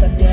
Gracias.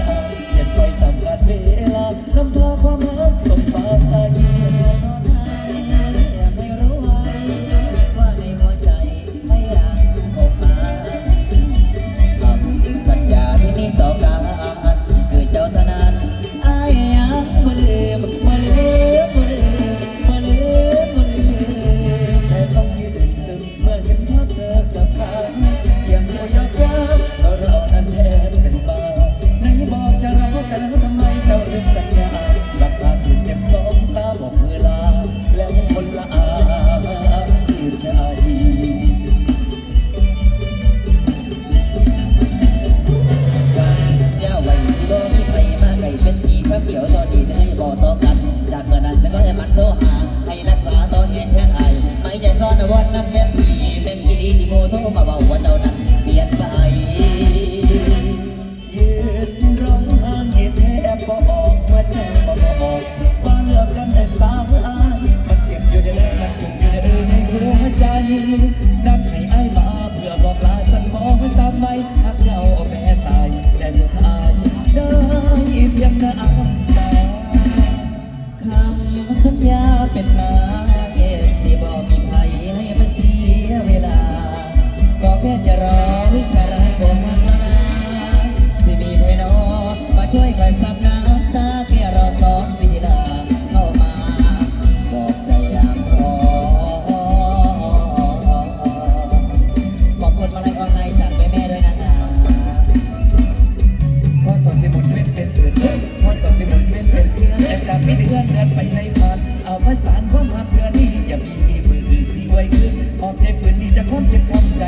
แค่จะรอวิจารณ์ความรักสิมีใครนมาช่วยคอยซับน้ำตาแค่รอซ้อมตีลาเข้ามาบอกใจยากขอขอบคุณมาลัยอไลจากแม่แม่ด้ยนะคะพ่อสอนสิมุนเป็นเพื่อนพ่อสอนสิมุนเป็นเพื่อนแต่จะเป็เพื่อนเดินไปในพัเอาภาษาความรัเพื่อนี้อย่ามีมือสิไว้ขึ้ออกใจเพื่นนี้จะค้นเจ็บช้ำใจ